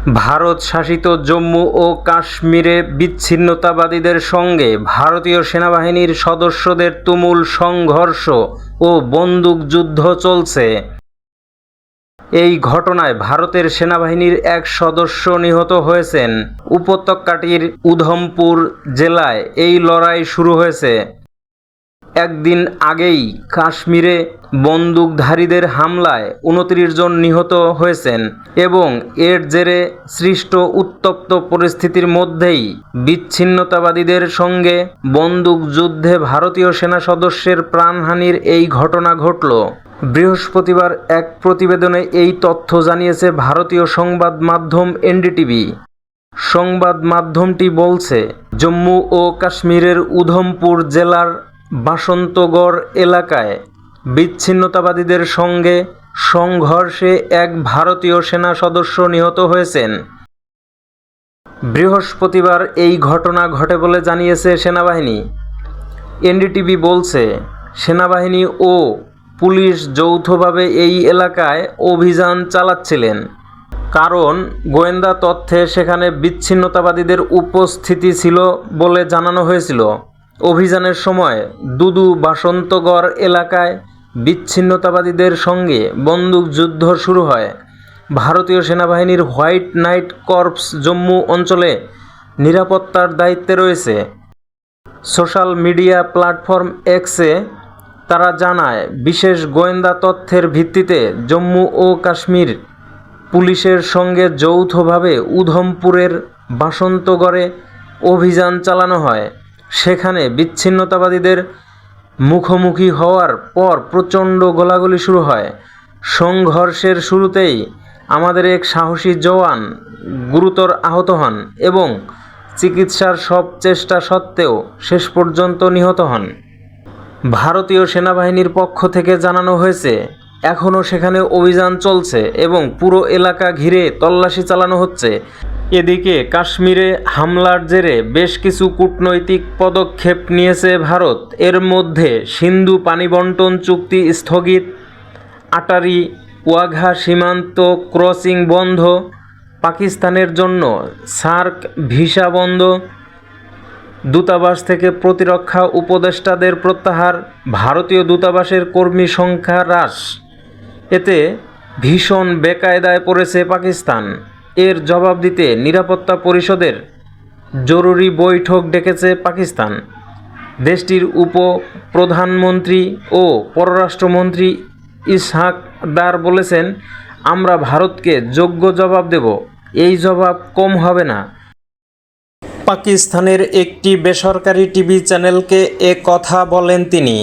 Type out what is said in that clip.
ভারত শাসিত জম্মু ও কাশ্মীরে বিচ্ছিন্নতাবাদীদের সঙ্গে ভারতীয় সেনাবাহিনীর সদস্যদের তুমুল সংঘর্ষ ও বন্দুকযুদ্ধ চলছে। এই ঘটনায় ভারতের সেনাবাহিনীর এক সদস্য নিহত হয়েছেন। উপত্যকাটির উধমপুর জেলায় এই লড়াই শুরু হয়েছে। একদিন আগেই কাশ্মীরে বন্দুকধারীদের হামলায় উনত্রিশ জন নিহত হয়েছেন এবং এর জেরে সৃষ্ট উত্তপ্ত পরিস্থিতির মধ্যেই বিচ্ছিন্নতাবাদীদের সঙ্গে বন্দুকযুদ্ধে ভারতীয় সেনা সদস্যের প্রাণহানির এই ঘটনা ঘটল। বৃহস্পতিবার এক প্রতিবেদনে এই তথ্য জানিয়েছে ভারতীয় সংবাদ মাধ্যম এনডিটিভি। সংবাদ মাধ্যমটি বলছে, জম্মু ও কাশ্মীরের উধমপুর জেলার বাসন্তগড় এলাকায় বিচ্ছিন্নতাবাদীদের সঙ্গে সংঘর্ষে এক ভারতীয় সেনা সদস্য নিহত হয়েছেন। বৃহস্পতিবার এই ঘটনা ঘটে বলে জানিয়েছে সেনাবাহিনী। এনডিটিভি বলছে, সেনাবাহিনী ও পুলিশ যৌথভাবে এই এলাকায় অভিযান চালাচ্ছিলেন। কারণ গোয়েন্দা তথ্যে সেখানে বিচ্ছিন্নতাবাদীদের উপস্থিতি ছিল বলে জানানো হয়েছিল। অভিযানের সময় দুদু বাসন্তগড় এলাকায় বিচ্ছিন্নতাবাদীদের সঙ্গে বন্দুকযুদ্ধ শুরু হয়। ভারতীয় সেনাবাহিনীর হোয়াইট নাইট কর্পস জম্মু অঞ্চলে নিরাপত্তার দায়িত্বে রয়েছে। সোশ্যাল মিডিয়া প্ল্যাটফর্ম এক্সে তারা জানায়, বিশেষ গোয়েন্দা তথ্যের ভিত্তিতে জম্মু ও কাশ্মীর পুলিশের সঙ্গে যৌথভাবে উধমপুরের বাসন্তগড়ে অভিযান চালানো হয়। সেখানে বিচ্ছিন্নতাবাদীদের মুখোমুখি হওয়ার পর প্রচণ্ড গোলাগুলি শুরু হয়। সংঘর্ষের শুরুতেই আমাদের এক সাহসী জওয়ান গুরুতর আহত হন এবং চিকিৎসার সব চেষ্টা সত্ত্বেও শেষ পর্যন্ত নিহত হন। ভারতীয় সেনাবাহিনীর পক্ষ থেকে জানানো হয়েছে, এখনও সেখানে অভিযান চলছে এবং পুরো এলাকা ঘিরে তল্লাশি চালানো হচ্ছে। এদিকে কাশ্মীরে হামলার জেরে বেশ কিছু কূটনৈতিক পদক্ষেপ নিয়েছে ভারত। এর মধ্যে সিন্ধু পানি বন্টন চুক্তি স্থগিত, আটারি ওয়াঘা সীমান্ত ক্রসিং বন্ধ, পাকিস্তানের জন্য সার্ক ভিসা বন্ধ, দূতাবাস থেকে প্রতিরক্ষা উপদেষ্টাদের প্রত্যাহার, ভারতীয় দূতাবাসের কর্মী সংখ্যা হ্রাস। এতে ভীষণ বেকায়দায় পড়েছে পাকিস্তান। এর জবাব দিতে নিরাপত্তা পরিষদের জরুরি বৈঠক ডেকেছে পাকিস্তান। দেশটির উপ প্রধানমন্ত্রী ও পররাষ্ট্রমন্ত্রী ইসহাক দার বলেছেন, আমরা ভারতকে যোগ্য জবাব দেব। এই জবাব কম হবে না। পাকিস্তানের একটি বেসরকারি টিভি চ্যানেলকে এ কথা বলেন তিনি।